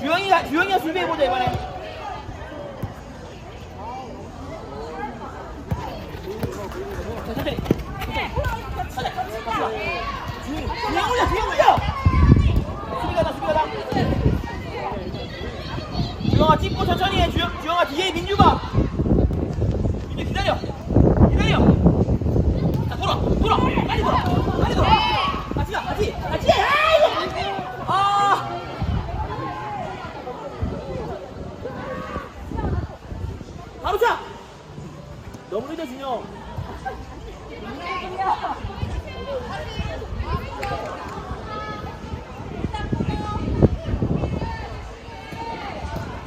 주영이가 주영이가 수비해 보자 이번에. 천천히 가자 주영 올려 주영 올려 수비가다 수비가다 주영아 찍고 천천히 해 주영, 주영아 뒤에 민주 봐 민주 기다려 기다려. 자 돌아 돌아 빨리 돌아 같이 가 같이 같이 해 아이고 아 바로 차 너무 늦어 준영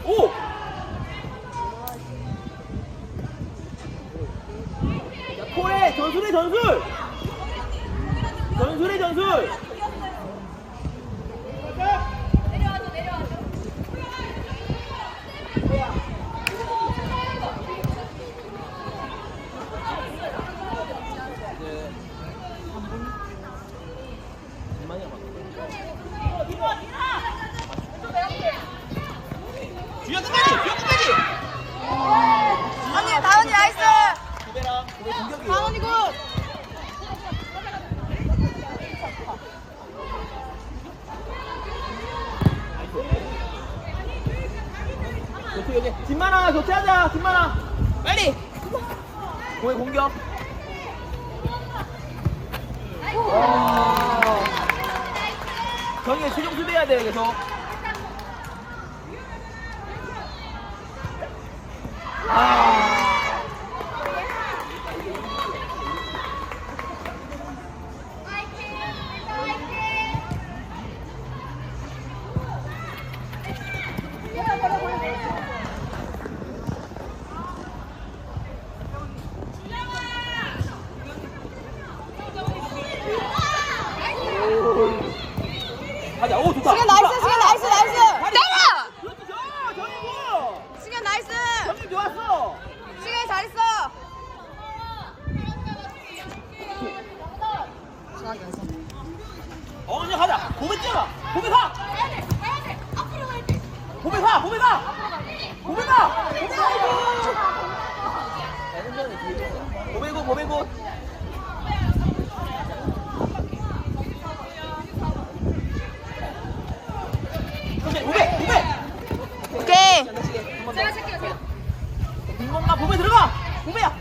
오! 자, 콜에 전술의 전술! 전술의 전술! 주영 끝까지! 주영 끝까지! 언니 다은이 나이스 고배랑 고배 공격이에요. 다은이 굿 교체 교체. 김만아 교체하자. 김만아. 빨리. 고의 공격. 와. 정희 최종 수비해야 돼 계속. 아. 가자. 오 좋다. 승현 나이스 승현 나이스 나이스 때려 그렇지 좋아. 정희고. 승현 나이스 정희 좋았어. 승현이 잘했어 어 이제 가자. 고배 뛰어가. 고배 가. 고배 가. 고배 가. 고배 가. 고배 가. 고배고 고배고. 고배 고배 고배. 오케이 제가 칠게요. 빈몸만 고배 들어가. 고배야.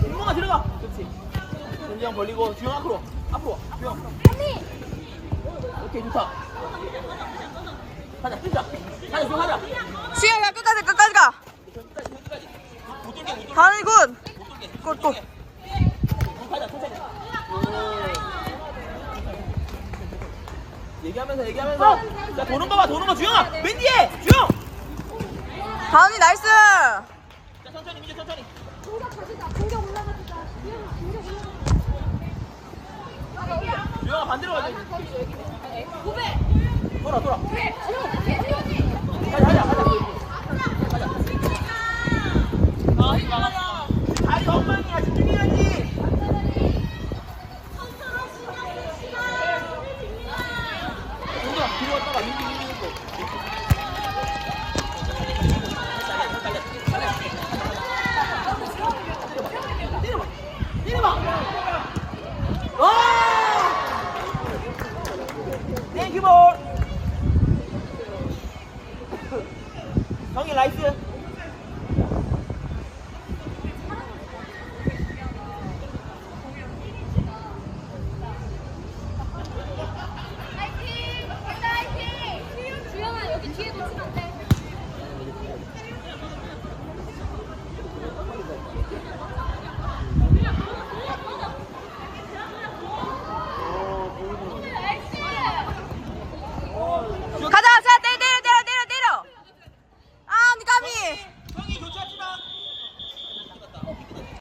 빈몸만 들어가. 그렇지. 전지형 벌리고 주영 앞으로. 앞으로. 주영. 오케이 좋다. 가자 뛰자. 가자 주영 가자. 승현이가 끝까지 끝까지 가. 다은이 굿못 돌게. 굿, 굿. 가자 천천히. 얘기하면서 얘기하면서. 자 도는 거봐 도는 거 주영아. 맨 뒤에 주영. 다은이 나이스 자 천천히 민재 천천히. 주영아 반대로 가자. 돌아 돌아. 奥运来一次